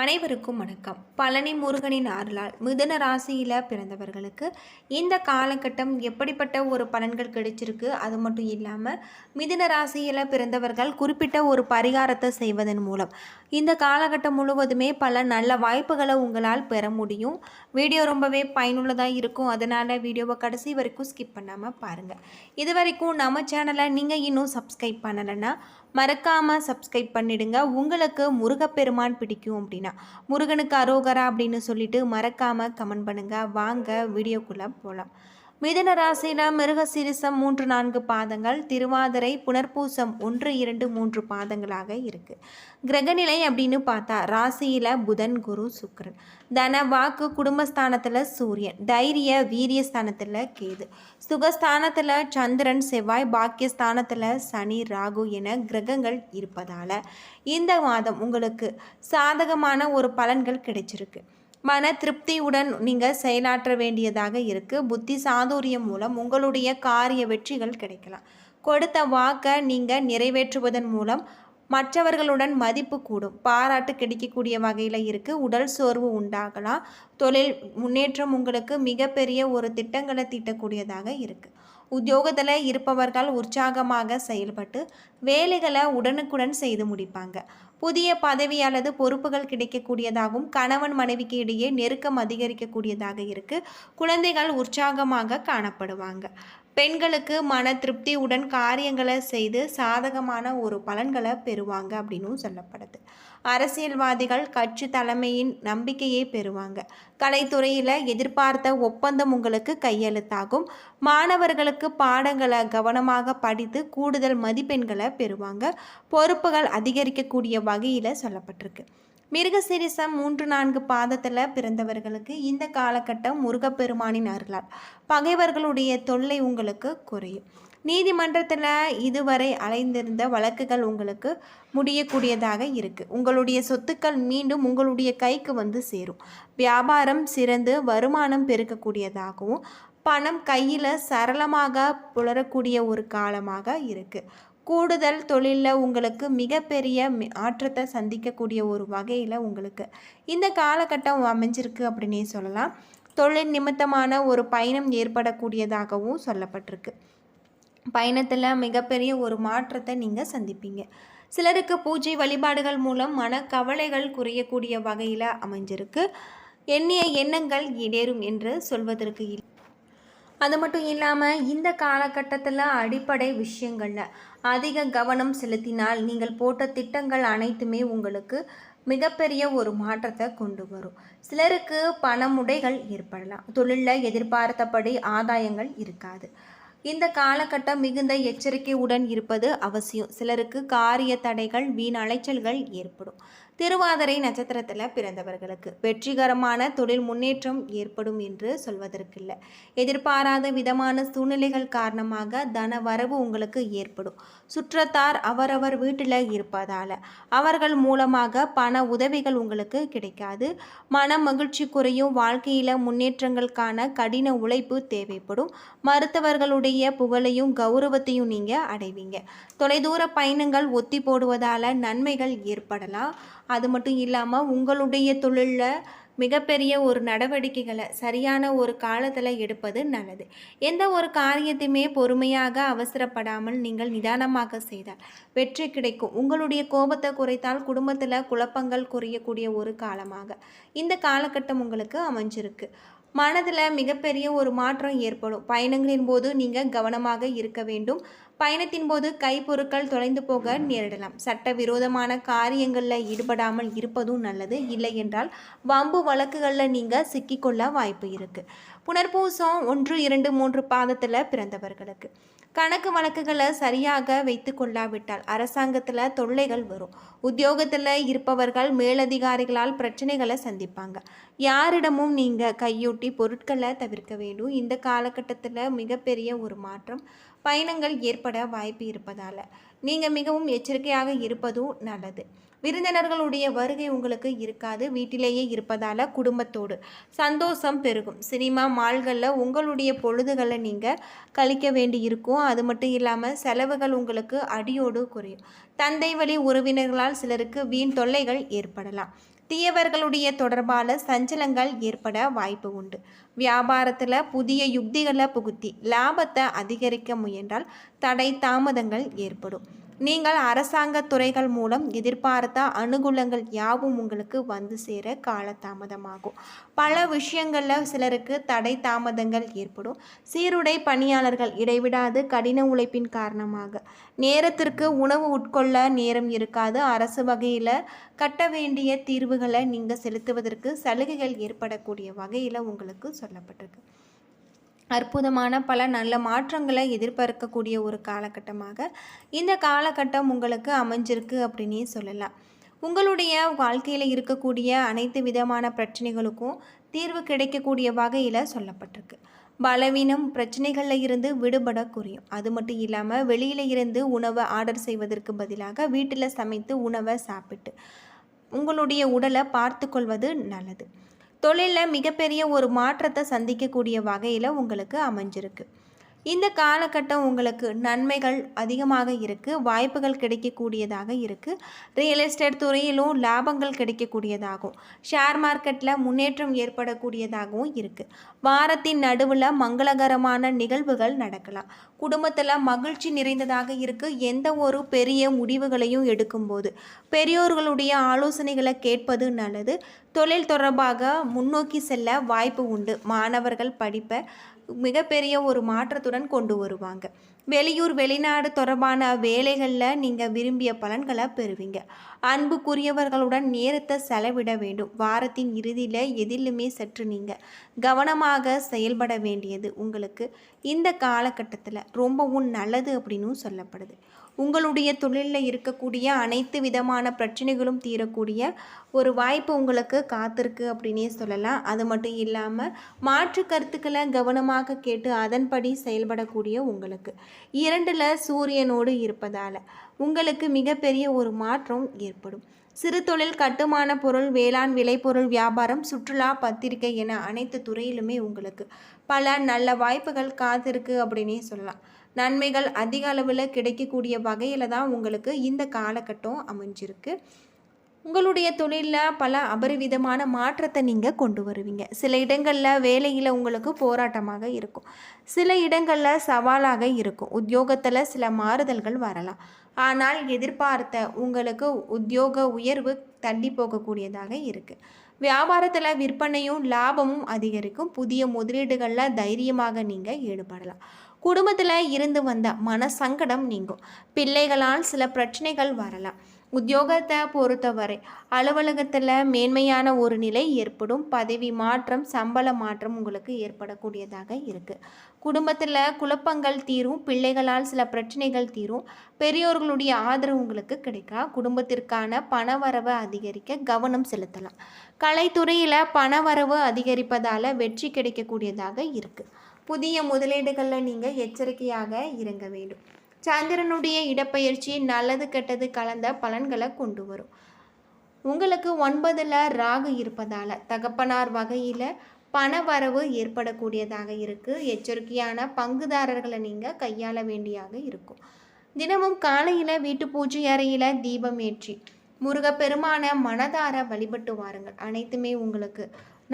அனைவருக்கும் வணக்கம். பழனி முருகனின் அருளால் மிதுன ராசியில் பிறந்தவர்களுக்கு இந்த காலகட்டம் எப்படிப்பட்ட ஒரு பலன்கள் கிடைச்சிருக்கு? அது மட்டும் இல்லாமல் மிதுன ராசியில் பிறந்தவர்கள் குறிப்பிட்ட ஒரு பரிகாரத்தை செய்வதன் மூலம். இந்த காலகட்டம் முழுவதுமே பல நல்ல வாய்ப்புகளை உங்களால் பெற முடியும். வீடியோ ரொம்பவே பயனுள்ளதாக இருக்கும். அதனால் வீடியோவை கடைசி வரைக்கும் ஸ்கிப் பண்ணாமல் பாருங்கள் இது வரைக்கும் நம்ம சேனலை நீங்கள் இன்னும் சப்ஸ்கிரைப் பண்ணலைன்னா மறக்காமல் சப்ஸ்கிரைப் பண்ணிடுங்க. உங்களுக்கு முருகப்பெருமான் பிடிக்கும் அப்படின்னா முருகனுக்கு அரோகரா அப்படின்னு சொல்லிட்டு மறக்காமல் கமெண்ட் பண்ணுங்கள் வாங்க வீடியோக்குள்ளே போகலாம் மிதன ராசியில் மிருகசிரிசம் மூன்று நான்கு பாதங்கள் திருவாதிரை புனர்பூசம் ஒன்று இரண்டு மூன்று பாதங்களாக இருக்குது கிரகநிலை அப்படின்னு பார்த்தா ராசியில் புதன் குரு சுக்கரன். தன வாக்கு குடும்பஸ்தானத்தில் சூரியன் தைரிய வீரிய ஸ்தானத்தில் கேது. சுகஸ்தானத்தில் சந்திரன் செவ்வாய் பாக்கியஸ்தானத்தில் சனி ராகு என கிரகங்கள் இருப்பதால் இந்த மாதம் உங்களுக்கு சாதகமான ஒரு பலன்கள் கிடைச்சிருக்கு. மன திருப்தியுடன் நீங்கள் செயலாற்ற வேண்டியதாக இருக்குது புத்தி சாதுரியம் மூலம் உங்களுடைய காரிய வெற்றிகள் கிடைக்கலாம். கொடுத்த வாக்கை நீங்கள் நிறைவேற்றுவதன் மூலம் மற்றவர்களுடன் மதிப்பு கூடும். பாராட்டு கிடைக்கக்கூடிய வகையில் இருக்குது உடல் சோர்வு உண்டாகலாம். தொழில் முன்னேற்றம் உங்களுக்கு மிகப்பெரிய ஒரு திட்டங்களை தீட்டக்கூடியதாக இருக்குது உத்தியோகத்தில் இருப்பவர்கள் உற்சாகமாக செயல்பட்டு வேலைகளை உடனுக்குடன் செய்து முடிப்பாங்க. புதிய பதவி அல்லது பொறுப்புகள் கிடைக்கக்கூடியதாகவும் கணவன் மனைவிக்கு இடையே நெருக்கம் அதிகரிக்கக்கூடியதாக இருக்குது குழந்தைகள் உற்சாகமாக காணப்படுவாங்க. பெண்களுக்கு மன திருப்தியுடன் காரியங்களை செய்து சாதகமான ஒரு பலன்களை பெறுவாங்க அப்படின்னும் சொல்லப்படுது. அரசியல்வாதிகள் கட்சி தலைமையின் நம்பிக்கையை பெறுவாங்க. கலைத்துறையில் எதிர்பார்த்த ஒப்பந்தம் உங்களுக்கு கையெழுத்தாகும். மாணவர்களுக்கு பாடங்களை கவனமாக படித்து கூடுதல் மதிப்பெண்களை பெறுவாங்க. பொறுப்புகள் அதிகரிக்கக்கூடிய வகையில் சொல்லப்பட்டிருக்கு. மிருகசிரிசம் மூன்று நான்கு பாதத்தில் பிறந்தவர்களுக்கு இந்த காலகட்டம் முருகப்பெருமானின் அருளால். பகைவர்களுடைய தொல்லை உங்களுக்கு குறையும். நீதிமன்றத்தில் இதுவரை அலைந்திருந்த வழக்குகள் உங்களுக்கு முடியக்கூடியதாக இருக்குது உங்களுடைய சொத்துக்கள் மீண்டும் உங்களுடைய கைக்கு வந்து சேரும். வியாபாரம் சிறந்து வருமானம் பெருக்கக்கூடியதாகவும் பணம் கையில் சரளமாக புலரக்கூடிய ஒரு காலமாக இருக்குது கூடுதல் தொழிலில் உங்களுக்கு மிகப்பெரிய ஆற்றத்தை சந்திக்கக்கூடிய ஒரு வகையில் உங்களுக்கு இந்த காலகட்டம் அமைஞ்சிருக்கு அப்படின்னே சொல்லலாம். தொழில் நிமித்தமான ஒரு பயணம் ஏற்படக்கூடியதாகவும் சொல்லப்பட்டிருக்கு. பயணத்தில் மிகப்பெரிய ஒரு மாற்றத்தை நீங்கள் சந்திப்பீங்க. சிலருக்கு பூஜை வழிபாடுகள் மூலம் மனக்கவலைகள் குறையக்கூடிய வகையில் அமைஞ்சிருக்கு. எண்ணிய எண்ணங்கள் இடேறும் என்று சொல்வதற்கு இல்லை அது மட்டும் இல்லாமல் இந்த காலகட்டத்தில் அடிப்படை விஷயங்களில் அதிக கவனம் செலுத்தினால் நீங்கள் போட்ட திட்டங்கள் அனைத்துமே உங்களுக்கு மிகப்பெரிய ஒரு மாற்றத்தை கொண்டு வரும். சிலருக்கு பணமுடைகள் ஏற்படலாம். தொழிலில் எதிர்பார்த்தபடி ஆதாயங்கள் இருக்காது. இந்த காலகட்டம் மிகுந்த எச்சரிக்கையுடன் இருப்பது அவசியம். சிலருக்கு காரிய தடைகள் வீண் அலைச்சல்கள் ஏற்படும். திருவாதிரை நட்சத்திரத்தில் பிறந்தவர்களுக்கு வெற்றிகரமான தொழில் முன்னேற்றம் ஏற்படும் என்று சொல்வதற்கில்லை. எதிர்பாராத விதமான சூழ்நிலைகள் காரணமாக தன வரவு உங்களுக்கு ஏற்படும். சுற்றத்தார் அவரவர் வீட்டில் இருப்பதால் அவர்கள் மூலமாக பண உதவிகள் உங்களுக்கு கிடைக்காது. மன மகிழ்ச்சி குறையும் வாழ்க்கையில் முன்னேற்றங்களுக்கான கடின உழைப்பு தேவைப்படும். மருத்துவர்களுடைய புகழையும் கௌரவத்தையும் நீங்கள் அடைவீங்க. தொலைதூர பயணங்கள் ஒத்தி போடுவதால் நன்மைகள் ஏற்படலாம். அது மட்டும் இல்லாமல் உங்களுடைய தொழிலில் மிகப்பெரிய ஒரு நடவடிக்கைகளை சரியான ஒரு காலத்தில் எடுப்பது நல்லது. எந்த ஒரு காரியத்தையுமே பொறுமையாக அவசரப்படாமல் நீங்கள் நிதானமாக செய்தால் வெற்றி கிடைக்கும். உங்களுடைய கோபத்தை குறைத்தால் குடும்பத்தில் குழப்பங்கள் குறையக்கூடிய ஒரு காலமாக இந்த காலகட்டம் உங்களுக்கு அமைஞ்சிருக்கு. மனதில் மிகப்பெரிய ஒரு மாற்றம் ஏற்படும். பயணங்களின் போது நீங்கள் கவனமாக இருக்க வேண்டும். பயணத்தின் போது கைப்பொருட்கள் தொலைந்து போக நேரிடலாம். சட்டவிரோதமான காரியங்களில் ஈடுபடாமல் இருப்பதும் நல்லது. இல்லை என்றால் வம்பு வழக்குகளில் நீங்கள் சிக்கிக்கொள்ள வாய்ப்பு இருக்குது புனர்பூசம் ஒன்று இரண்டு மூன்று பாதத்தில் பிறந்தவர்களுக்கு. கணக்கு வழக்குகளை சரியாக வைத்து கொள்ளாவிட்டால் அரசாங்கத்தில் தொல்லைகள் வரும். உத்தியோகத்தில் இருப்பவர்கள் மேலதிகாரிகளால் பிரச்சனைகளை சந்திப்பாங்க. யாரிடமும் நீங்கள் கையூட்டி பொருட்களை தவிர்க்க வேண்டும். இந்த காலகட்டத்தில் மிகப்பெரிய ஒரு மாற்றம் பயணங்கள் ஏற்பட வாய்ப்பு இருப்பதால். நீங்கள் மிகவும் எச்சரிக்கையாக இருப்பதும் நல்லது. விருந்தினர்களுடைய வருகை உங்களுக்கு இருக்காது. வீட்டிலேயே இருப்பதால் குடும்பத்தோடு சந்தோஷம் பெருகும். சினிமா மால்களில் உங்களுடைய பொழுதுகளை நீங்கள் கழிக்க வேண்டி இருக்கும். அது மட்டும் இல்லாமல் செலவுகள் உங்களுக்கு அடியோடு குறையும். தந்தை வழி உறவினர்களால் சிலருக்கு வீண் தொல்லைகள் ஏற்படலாம். தீயவர்களுடைய தொடர்பான சஞ்சலங்கள் ஏற்பட வாய்ப்பு உண்டு. வியாபாரத்தில் புதிய யுக்திகளை புகுத்தி லாபத்தை அதிகரிக்க முயன்றால் தடை தாமதங்கள் ஏற்படும். நீங்கள் அரசாங்க துறைகள் மூலம் எதிர்பார்த்த அனுகூலங்கள் யாவும் உங்களுக்கு வந்து சேர காலதாமதமாகும். பல விஷயங்களில் சிலருக்கு தடை தாமதங்கள் ஏற்படும். சீருடை பணியாளர்கள் இடைவிடாது கடின உழைப்பின் காரணமாக. நேரத்திற்கு உணவு உட்கொள்ள நேரம் இருக்காது. அரசு வகையில் கட்ட வேண்டிய தீர்வுகளை நீங்கள் செலுத்துவதற்கு சலுகைகள் ஏற்படக்கூடிய வகையில் உங்களுக்கு சொல்லப்பட்டிருக்கு. அற்புதமான பல நல்ல மாற்றங்களை எதிர்பார்க்கக்கூடிய ஒரு காலகட்டமாக இந்த காலகட்டம் உங்களுக்கு அமைஞ்சிருக்கு அப்படின்னே சொல்லலாம். உங்களுடைய வாழ்க்கையில் இருக்கக்கூடிய அனைத்து விதமான பிரச்சனைகளுக்கும் தீர்வு கிடைக்கக்கூடிய வகையில் சொல்லப்பட்டிருக்கு. பலவீனம் பிரச்சனைகளில் இருந்து விடுபட குறையும் அது மட்டும் இல்லாமல் வெளியில் இருந்து உணவை ஆர்டர் செய்வதற்கு பதிலாக வீட்டில் சமைத்து உணவை சாப்பிட்டு உங்களுடைய உடலை பார்த்து கொள்வது நல்லது. தொழிலில் மிகப்பெரிய ஒரு மாற்றத்தை சந்திக்கக்கூடிய வகையில் உங்களுக்கு அமைஞ்சிருக்கு. இந்த காலகட்டம் உங்களுக்கு நன்மைகள் அதிகமாக இருக்குது வாய்ப்புகள் கிடைக்கக்கூடியதாக இருக்குது ரியல் எஸ்டேட் துறையிலும் லாபங்கள் கிடைக்கக்கூடியதாகும். ஷேர் மார்க்கெட்டில் முன்னேற்றம் ஏற்படக்கூடியதாகவும் இருக்குது வாரத்தின் நடுவில் மங்களகரமான நிகழ்வுகள் நடக்கலாம். குடும்பத்தில் மகிழ்ச்சி நிறைந்ததாக இருக்குது எந்த ஒரு பெரிய முடிவுகளையும் எடுக்கும்போது பெரியோர்களுடைய ஆலோசனைகளை கேட்பது நல்லது. தொழில் தொடர்பாக முன்னோக்கி செல்ல வாய்ப்பு உண்டு. மாணவர்கள் படிப்பை மிகப்பெரிய ஒரு மாற்றத்துடன் கொண்டு வருவாங்க. வெளியூர் வெளிநாடு தொடர்பான வேலைகளில் நீங்கள் விரும்பிய பலன்களை பெறுவீங்க. அன்புக்குரியவர்களுடன் நேரத்தை செலவிட வேண்டும். வாரத்தின் இறுதியில் எதிலுமே சற்று நீங்கள் கவனமாக செயல்பட வேண்டியது உங்களுக்கு இந்த காலகட்டத்தில் ரொம்பவும் நல்லது அப்படின்னு சொல்லப்படுது. உங்களுடைய தொழிலில் இருக்கக்கூடிய அனைத்து விதமான பிரச்சனைகளும் தீரக்கூடிய ஒரு வாய்ப்பு உங்களுக்கு காத்திருக்கு அப்படின்னே சொல்லலாம். அது மட்டும் இல்லாமல் மாற்று கருத்துக்களை கவனமாக கேட்டு அதன்படி செயல்படக்கூடிய உங்களுக்கு. இரண்டில் சூரியனோடு இருப்பதால் உங்களுக்கு மிகப்பெரிய ஒரு மாற்றம் ஏற்படும். சிறு தொழில் கட்டுமான பொருள் வேளாண் விளைபொருள் வியாபாரம் சுற்றுலா பத்திரிகை என அனைத்து துறையிலுமே உங்களுக்கு பல நல்ல வாய்ப்புகள் காத்திருக்கு அப்படின்னே சொல்லலாம். நன்மைகள் அதிக அளவில் கிடைக்கக்கூடிய வகையில் தான் உங்களுக்கு இந்த காலகட்டம் அமைஞ்சிருக்கு. உங்களுடைய தொழிலில் பல அபரிவிதமான மாற்றத்தை நீங்கள் கொண்டு வருவீங்க. சில இடங்களில் வேலையில் உங்களுக்கு போராட்டமாக இருக்கும். சில இடங்களில் சவாலாக இருக்கும். உத்தியோகத்தில் சில மாறுதல்கள் வரலாம். ஆனால் எதிர்பார்த்த உங்களுக்கு உத்தியோக உயர்வு தள்ளி போகக்கூடியதாக இருக்குது வியாபாரத்தில் விற்பனையும் லாபமும் அதிகரிக்கும். புதிய முதலீடுகளில் தைரியமாக நீங்கள் ஈடுபடலாம். குடும்பத்தில் இருந்து வந்த மன சங்கடம் நீங்கும். பிள்ளைகளால் சில பிரச்சனைகள் வரலாம். உத்தியோகத்தை பொறுத்தவரை அலுவலகத்தில் மேன்மையான ஒரு நிலை ஏற்படும். பதவி மாற்றம் சம்பள மாற்றம் உங்களுக்கு ஏற்படக்கூடியதாக இருக்குது குடும்பத்தில் குழப்பங்கள் தீரும். பிள்ளைகளால் சில பிரச்சனைகள் தீரும். பெரியோர்களுடைய ஆதரவு உங்களுக்கு கிடைக்கா? குடும்பத்திற்கான பணவரவை அதிகரிக்க கவனம் செலுத்தலாம். கலைத்துறையில் பணவரவு அதிகரிப்பதால் வெற்றி கிடைக்கக்கூடியதாக இருக்குது புதிய முதலீடுகளில் நீங்கள் எச்சரிக்கையாக இறங்க வேண்டும். சந்திரனுடைய இடப்பெயர்ச்சி நல்லது கெட்டது கலந்த பலன்களை கொண்டு வரும். உங்களுக்கு ஒன்பதில் ராகு இருப்பதால் தகப்பனார் வகையில் பண வரவு ஏற்படக்கூடியதாக இருக்குது எச்சரிக்கையான பங்குதாரர்களை நீங்கள் கையாள வேண்டியாக இருக்கும். தினமும் காலையில் வீட்டு பூஜை அறையில் தீபம் ஏற்றி முருகப்பெருமான மனதார வழிபட்டு வாருங்கள். அனைத்துமே உங்களுக்கு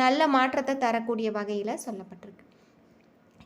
நல்ல மாற்றத்தை தரக்கூடிய வகையில் சொல்லப்பட்டிருக்கு.